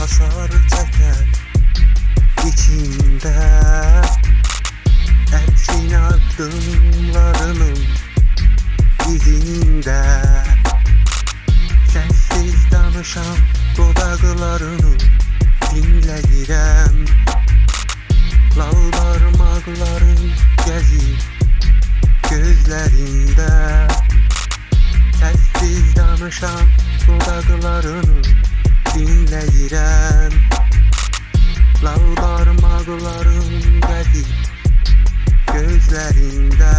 hasar çeker içinde Etkin adımlarının izinde. Sessiz danışan dodaqlarını dinləyirəm Lal barmaqların gəzir gözlərində Sessiz danışan dodaqlarını dinləyirəm Lal barmaqların gəzir gözlərində